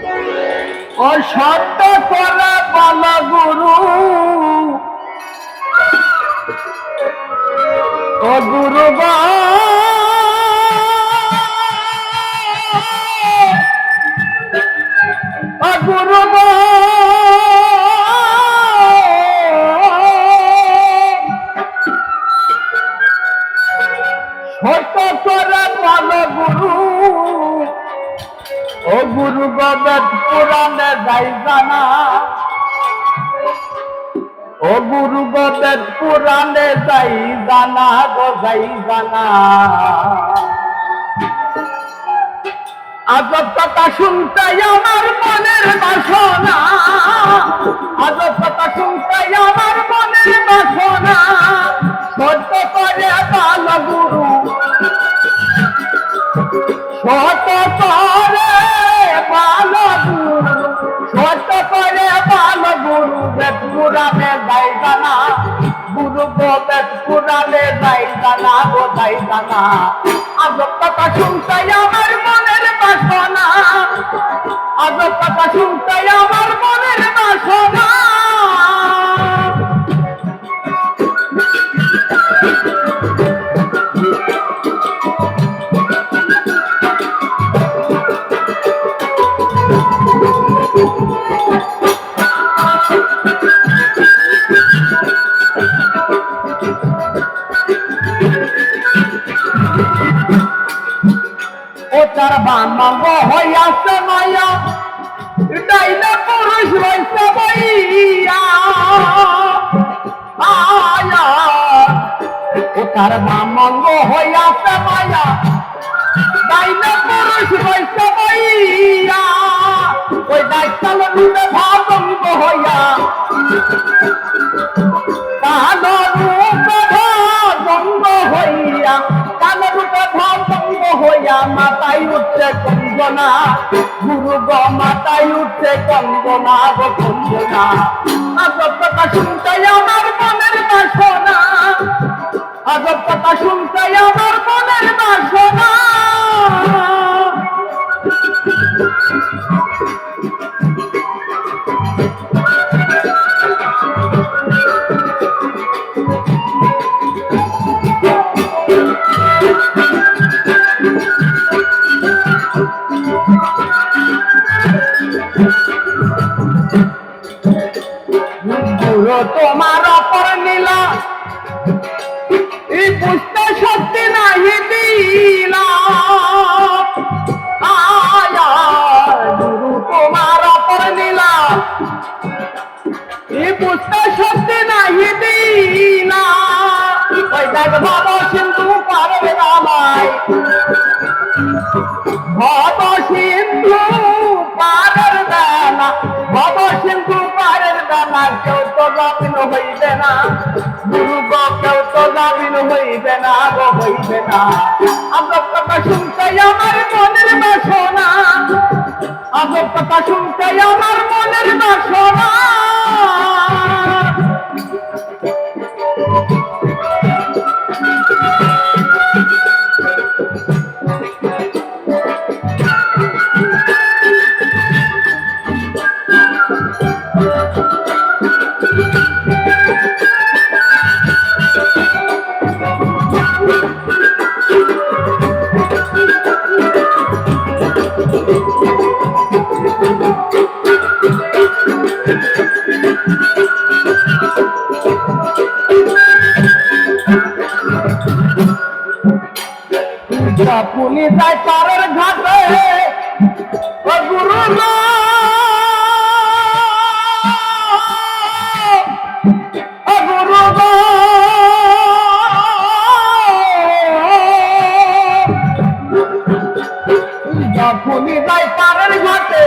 ও সত্য করা বল গুরু। ও গুরু ও গুরু সত্য করা বল গুরু। ও গুরু গোবেদ পুরাণে যাই জানা। ও গুরু গোবেদ পুরাণে যাই জানা গো, যাই জানা। আজব কথা শুনতে আমার মনের বাসনা। আজব কথা শুনতে শত করে বাল গুরু বেদ পুরাণে যাই জানা গুরু বেদ পুরাণে যাই জানা গো যাই জানা কথা শুনতে আমার মনের তার বামাঙ্গ হইয়াছে মায়া। ডাইলে পুরুষ রইছে বইয়া। আয়া ও তার বামাঙ্গ হইয়াছে মায়া। ডাইলে পুরুষ রইছে বইয়া। ওই ডাইতাল রূপে ভাবঙ্গ হইয়া। উঠছে কঙ্গনা গুরু গ মাতাই উঠছে কঙ্গনা গো কঙ্গনা আজব কথা শুনতে আমার মনের বাসনা। আজব কথা শুনতে আমার মনের বাসনা। বুঝতে সত্যি নাহি দিলা আয়া গুরু অপর নীলা এই বুঝতে সত্যি নাহি দিলা ওই দেখ বাবা সিন্ধু পারবে নামায় ভব সিন্ধু পারের দানা ভব সিন্ধু পারের দানা কেউ তো জামিন হইবে না। গুরু তো জামিন হইবে না গো, হইবে না। আজব কথা শুনতে আমার মনের বাসনা। আজব কথা শুনতে আমার মনের বাসনা। পুলি যায় পারের ঘাটে গুরু। গুরু গো। যায় পারের ঘাটে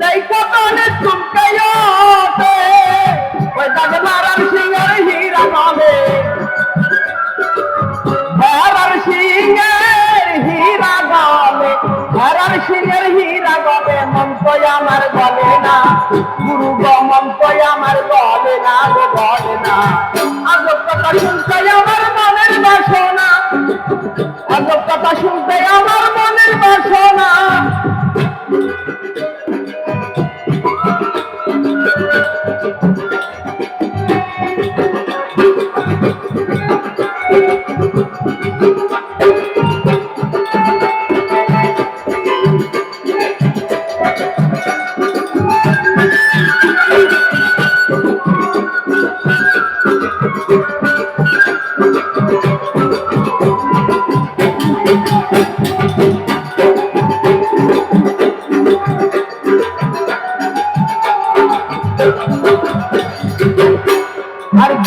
দেখো তনে চুমকাইতে ওই দাদা নারায়ণ সিংহের হীরা সিংহের হীরা ধরার সিংহের হীরা গলে মন্ত্রয় আমার গলে না। গুরু গ মন্ত্রয় আমার গলে না গো গলে না। আজব কথা শুনতে আমার মনের বাসনা। আজব কথা শুনতে আমার মনের বাসনা। Thank you. আর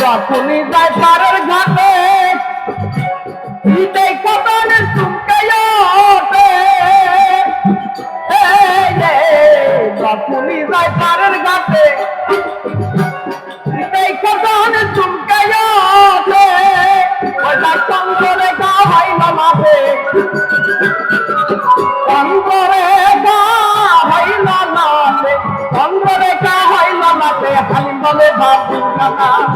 যখনই যায় পারের ঘাটে হৃদয় কদনে চুমকে যখন